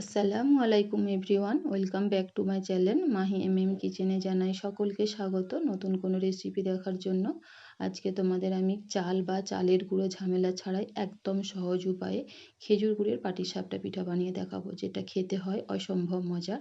আসসালামু আলাইকুম everyone, welcome back to my channel. Mahi M M কিচেনে জানাই সকলকে স্বাগত নতুন কোনো রেসিপি দেখার জন্য। আজকে তোমাদের আমি চাল বা চালের গুঁড়ো ঝামেলা ছাড়াই একদম সহজ উপায়ে খেজুর গুড়ের পাটিসাপটা পিঠা বানিয়ে দেখাবো, যেটা খেতে হয় অসম্ভব মজার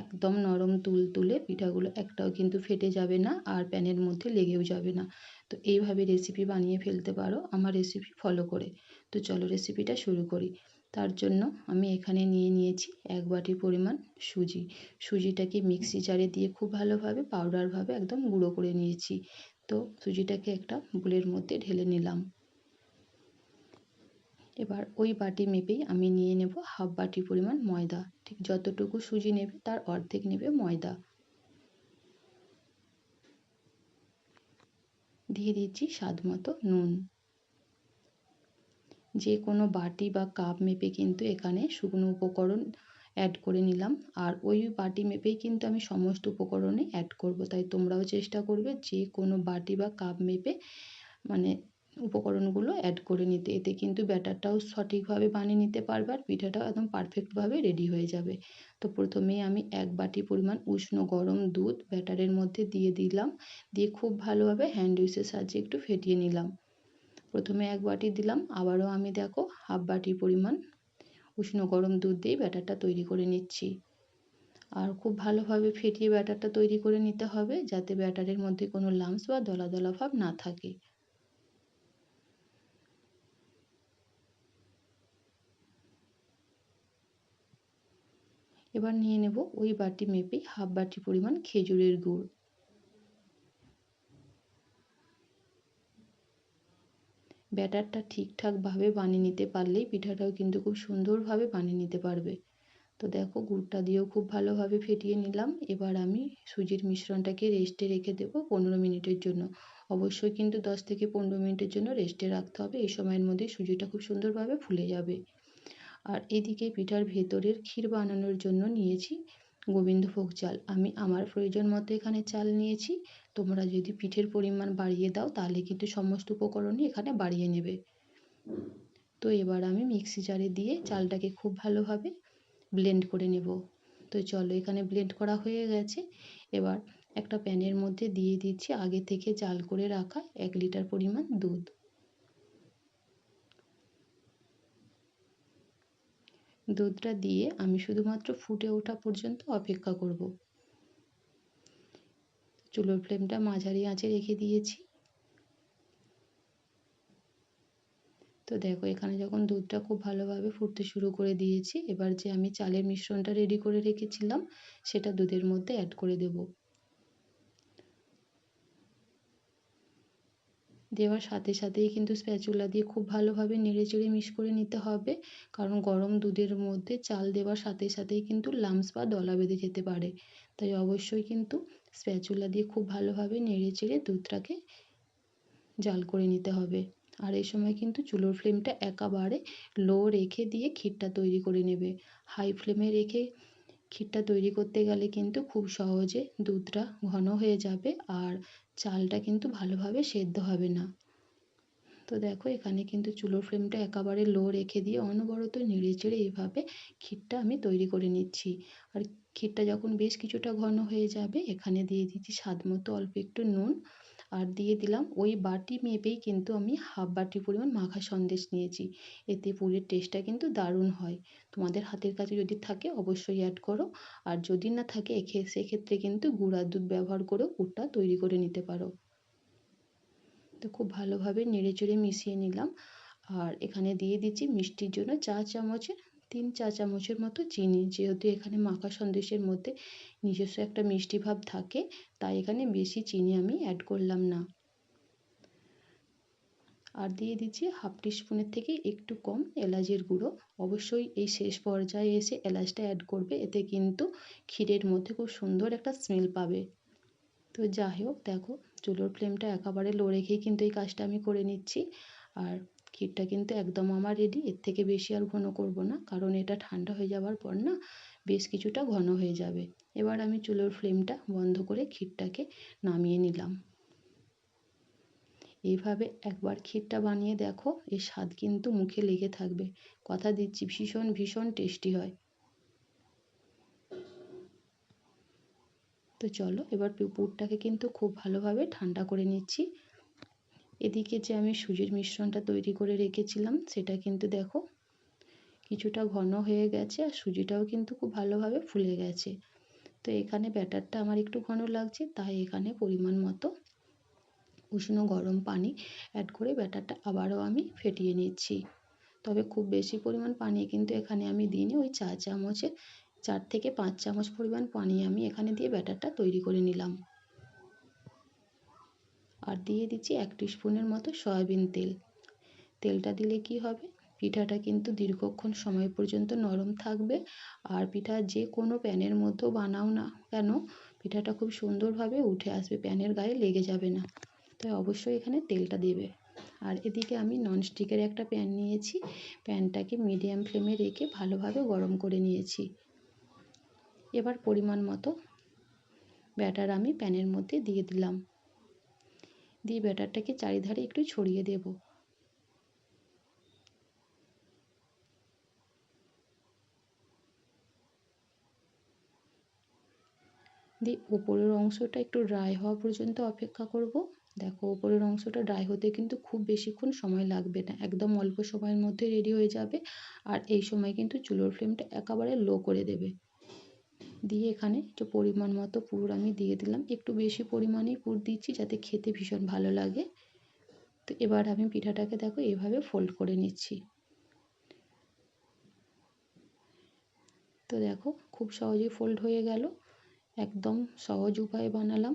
একদম নরম তুল তুলে পিঠাগুলো একটাও কিন্তু ফেটে যাবে না আর প্যানের মধ্যে লেগেও যাবে না। তো এইভাবে রেসিপি বানিয়ে ফেলতে পারো আমার রেসিপি ফলো করে। তো চলো রেসিপিটা শুরু করি। তার জন্য আমি এখানে নিয়ে নিয়েছি এক বাটি পরিমাণ সুজি। সুজিটাকে মিক্সি জারে দিয়ে খুব ভালোভাবে পাউডারভাবে একদম গুঁড়ো করে নিয়েছি। তো সুজিটাকে একটা বুলের মধ্যে ঢেলে নিলাম। এবার ওই বাটি মেপেই আমি নিয়ে নেব হাফ বাটি পরিমাণ ময়দা। ঠিক যতটুকু সুজি নেবে তার অর্ধেক নেবে ময়দা। দিয়ে দিচ্ছি স্বাদ মতো নুন। যে কোনো বাটি বা কাপ মেপে কিন্তু এখানে শুকনো উপকরণ অ্যাড করে নিলাম। আর ওই বাটি মেপেই কিন্তু আমি সমস্ত উপকরণে অ্যাড করব। তাই তোমরাও চেষ্টা করবে যে কোনো বাটি বা কাপ মেপে মানে উপকরণগুলো অ্যাড করে নিতে। এতে কিন্তু ব্যাটারটাও সঠিকভাবে বানিয়ে নিতে পারবে আর পিঠাটাও একদম পারফেক্টভাবে রেডি হয়ে যাবে। তো প্রথমেই আমি এক বাটি পরিমাণ উষ্ণ গরম দুধ ব্যাটারের মধ্যে দিয়ে দিলাম। দিয়ে খুব ভালোভাবে হ্যান্ড উইসের সাহায্যে একটু ফেটিয়ে নিলাম। প্রথমে এক বাটি দিলাম, আবারও আমি দেখো হাফ বাটি পরিমাণ উষ্ণ গরম দুধ দিয়ে ব্যাটারটা তৈরি করে নিচ্ছি। আর খুব ভালোভাবে ফেটিয়ে ব্যাটারটা তৈরি করে নিতে হবে যাতে ব্যাটারের মধ্যে কোনো লামস বা দলা দলা ভাব না থাকে। এবার নিয়ে নেব ওই বাটি মেপেই হাফ বাটি পরিমাণ খেজুরের গুড়। ব্যাটারটা ঠিকঠাকভাবে বানিয়ে নিতে পারলেই পিঠাটাও কিন্তু খুব সুন্দরভাবে বানিয়ে নিতে পারবে। তো দেখো গুড়টা দিয়েও খুব ভালোভাবে ফেটিয়ে নিলাম। এবার আমি সুজির মিশ্রণটাকে রেস্টে রেখে দেব পনেরো মিনিটের জন্য। অবশ্যই কিন্তু দশ থেকে পনেরো মিনিটের জন্য রেস্টে রাখতে হবে। এই সময়ের মধ্যে সুজিটা খুব সুন্দরভাবে ফুলে যাবে। আর এদিকে পিঠার ভেতরের ক্ষীর বানানোর জন্য নিয়েছি গোবিন্দভোগ চাল। আমি আমার প্রয়োজন মতো এখানে চাল নিয়েছি। তোমরা যদি পিঠের পরিমাণ বাড়িয়ে দাও, তাহলে কিন্তু সমস্ত উপকরণই এখানে বাড়িয়ে নেবে। তো এবার আমি মিক্সি জারে দিয়ে চালটাকে খুব ভালোভাবে ব্লেন্ড করে নেব। তো চলো, এখানে ব্লেন্ড করা হয়ে গেছে। এবার একটা প্যানের মধ্যে দিয়ে দিচ্ছি আগে থেকে জাল করে রাখা এক লিটার পরিমাণ দুধ। দুধটা দিয়ে আমি শুধুমাত্র ফুটে ওঠা পর্যন্ত অপেক্ষা করব। চুলোর ফ্লেমটা মাঝারি আঁচে রেখে দিয়েছি। তো দেখো, এখানে যখন দুধটা খুব ভালোভাবে ফুটতে শুরু করে দিয়েছি, এবার যে আমি চালের মিশ্রণটা রেডি করে রেখেছিলাম, সেটা দুধের মধ্যে অ্যাড করে দেবো। দেওয়ার সাথে সাথেই কিন্তু স্প্যাচুলা দিয়ে খুব ভালোভাবে নেড়ে চেড়ে মিক্স করে নিতে হবে। কারণ গরম দুধের মধ্যে চাল দেওয়ার সাথে সাথেই কিন্তু লামস বা দলা বেঁধে যেতে পারে। তাই অবশ্যই কিন্তু স্প্যাচুলা দিয়ে খুব ভালোভাবে নেড়ে চেড়ে দুধটাকে জাল করে নিতে হবে। আর এই সময় কিন্তু চুলোর ফ্লেমটা একেবারে লো রেখে দিয়ে ক্ষীরটা তৈরি করে নেবে। হাই ফ্লেমে রেখে ক্ষীরটা তৈরি করতে গেলে কিন্তু খুব সহজে দুধটা ঘন হয়ে যাবে আর চালটা কিন্তু ভালোভাবে সেদ্ধ হবে না। তো দেখো এখানে কিন্তু চুলোর ফ্লেমটা একেবারে লো রেখে দিয়ে অনবরত নেড়ে চেড়ে এইভাবে ক্ষীরটা আমি তৈরি করে নিচ্ছি। আর ক্ষীরটা যখন বেশ কিছুটা ঘন হয়ে যাবে, এখানে দিয়ে দিচ্ছি স্বাদ মতো অল্প একটু নুন আর দিয়ে দিলাম। ওই বাটি মেপেই কিন্তু আমি হাফ বাটি পরিমাণ মাখা সন্দেশ নিয়েছি। এতে পুরের টেস্টটা কিন্তু দারুণ হয়। তোমাদের হাতের কাছে যদি থাকে অবশ্যই অ্যাড করো। আর যদি না থাকে এখে সেক্ষেত্রে কিন্তু গুঁড়ার দুধ ব্যবহার করেও পুরটা তৈরি করে নিতে পারো। তো খুব ভালোভাবে নেড়ে চেড়ে মিশিয়ে নিলাম। আর এখানে দিয়ে দিচ্ছি মিষ্টির জন্য চা চামচের তিন চা চামচের মতো চিনি। যেহেতু এখানে মাখা সন্দেশের মধ্যে নিজস্ব একটা মিষ্টি ভাব থাকে, তাই এখানে বেশি চিনি আমি অ্যাড করলাম না। আর দিয়ে দিচ্ছি হাফ টিস্পুনের থেকে একটু কম এলাচের গুঁড়ো। অবশ্যই এই শেষ পর্যায়ে এসে এলাচটা অ্যাড করবে, এতে কিন্তু ক্ষীরের মধ্যে খুব সুন্দর একটা স্মেল পাবে। তো যাই হোক, দেখো, চুলোর ফ্লেমটা একেবারে লো রেখেই কিন্তু এই কাজটা আমি করে নিচ্ছি। আর ক্ষীরটা কিন্তু একদম আমার রেডি এর থেকে বেশি আর ঘন করব না, কারণ এটা ঠান্ডা হয়ে যাওয়ার পর না বেশ কিছুটা ঘন হয়ে যাবে। এবার আমি চুলোর ফ্লেমটা বন্ধ করে ক্ষীরটাকে নামিয়ে নিলাম। এইভাবে একবার ক্ষীরটা বানিয়ে দেখো, এর স্বাদ কিন্তু মুখে লেগে থাকবে। কথা দিচ্ছি, ভীষণ ভীষণ টেস্টি হয়। তো চলো, এবার পুরটাকে কিন্তু খুব ভালোভাবে ঠান্ডা করে নিচ্ছি। এদিকে যে আমি সুজির মিশ্রণটা তৈরি করে রেখেছিলাম, সেটা কিন্তু দেখো কিছুটা ঘন হয়ে গেছে আর সুজিটাও কিন্তু খুব ভালোভাবে ফুলে গেছে। তো এখানে ব্যাটারটা আমার একটু ঘন লাগছে, তাই এখানে পরিমাণ মতো উষ্ণ গরম পানি অ্যাড করে ব্যাটারটা আবারও আমি ফেটিয়ে নিচ্ছি। তবে খুব বেশি পরিমাণ পানি কিন্তু এখানে আমি দিইনি, ওই চা চামচে চার থেকে পাঁচ চামচ পরিমাণ পানি আমি এখানে দিয়ে ব্যাটারটা তৈরি করে নিলাম। আর দিয়ে দিচ্ছি এক স্পুনের মতো সয়াবিন তেল। তেলটা দিলে কি হবে? পিঠাটা কিন্তু দীর্ঘক্ষণ সময় পর্যন্ত নরম থাকবে আর পিঠা যে কোনো প্যানের মধ্যেও বানাও না কেন, পিঠাটা খুব সুন্দরভাবে উঠে আসবে, প্যানের গায়ে লেগে যাবে না। তাই অবশ্যই এখানে তেলটা দেবে। আর এদিকে আমি ননস্টিকের একটা প্যান নিয়েছি। প্যানটাকে মিডিয়াম ফ্লেমে রেখে ভালোভাবে গরম করে নিয়েছি। এবার পরিমাণ মতো ব্যাটার আমি প্যানের মধ্যে দিয়ে দিলাম। দিয়ে ব্যাটারটাকে চারিধারে একটু ছড়িয়ে দেব। দিয়ে ওপরের অংশটা একটু ড্রাই হওয়া পর্যন্ত অপেক্ষা করব। দেখো, ওপরের অংশটা ড্রাই হতে কিন্তু খুব বেশিক্ষণ সময় লাগবে না। একদম অল্প সময়ের মধ্যে রেডি হয়ে যাবে। আর এই সময় কিন্তু চুলোর ফ্লেমটা একেবারে লো করে দেবে। দিয়ে এখানে একটু পরিমাণ মতো পুর আমি দিয়ে দিলাম। একটু বেশি পরিমাণেই পুর দিচ্ছি যাতে খেতে ভীষণ ভালো লাগে। তো এবার আমি পিঠাটাকে দেখো এভাবে ফোল্ড করে নিচ্ছি। তো দেখো খুব সহজেই ফোল্ড হয়ে গেল। একদম সহজ উপায়ে বানালাম।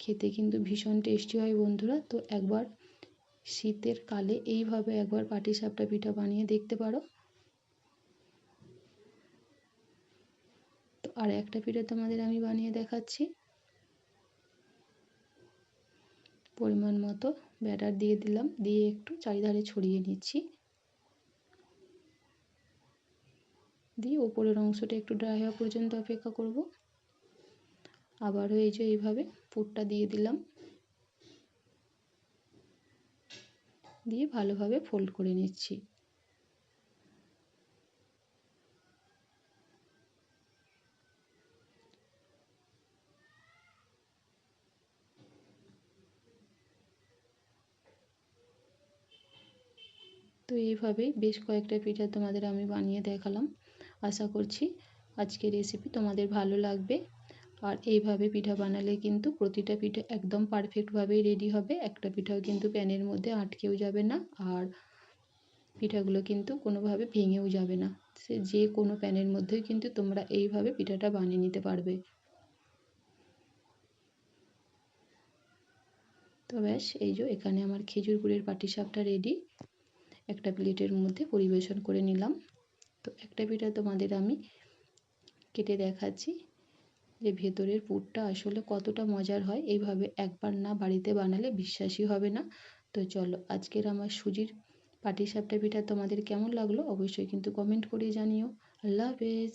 খেতে কিন্তু ভীষণ টেস্টি হয় বন্ধুরা। তো একবার শীতের কালে এইভাবে একবার পাটিসাপটা পিঠা বানিয়ে দেখতে পারো তো আর একটা পিঠা তোমাদের আমি বানিয়ে দেখাচ্ছি। পরিমাণ মতো ব্যাটার দিয়ে দিলাম, দিয়ে একটু চারিধারে ছড়িয়ে নিচ্ছি। দিয়ে ওপরের অংশটা একটু ড্রাই হওয়া পর্যন্ত অপেক্ষা করব। আবারও এই যে এইভাবে পুরটা দিয়ে দিলাম। দিয়ে ভালোভাবে ফোল্ড করে নিচ্ছি। তো এইভাবেই বেশ কয়েকটা পিঠা তোমাদের আমি বানিয়ে দেখালাম। আশা করছি আজকের রেসিপি তোমাদের ভালো লাগবে। আর এইভাবে পিঠা বানালে কিন্তু প্রতিটা পিঠা একদম পারফেক্টভাবেই রেডি হবে। একটা পিঠাও কিন্তু প্যানের মধ্যে আটকেও যাবে না আর পিঠাগুলো কিন্তু কোনোভাবে ভেঙেও যাবে না। সে যে কোনো প্যানের মধ্যেই কিন্তু তোমরা এইভাবে পিঠাটা বানিয়ে নিতে পারবে। তো ব্যাস, এই যে এখানে আমার খেজুর গুড়ের পাটিসাপটা রেডি একটা প্লেটের মধ্যে পরিবেশন করে নিলাম। তো একটা পিঠা তোমাদের আমি কেটে দেখাচ্ছি যে ভেতরের পুরটা আসলে কতটা মজার হয়। এইভাবে একবার না বাড়িতে বানালে বিশ্বাসই হবে না। তো চলো, আজকের আমার সুজির পাটিসাপটা পিঠা তোমাদের কেমন লাগল অবশ্যই কিন্তু কমেন্ট করে জানিও। আল্লাহ হাফেজ।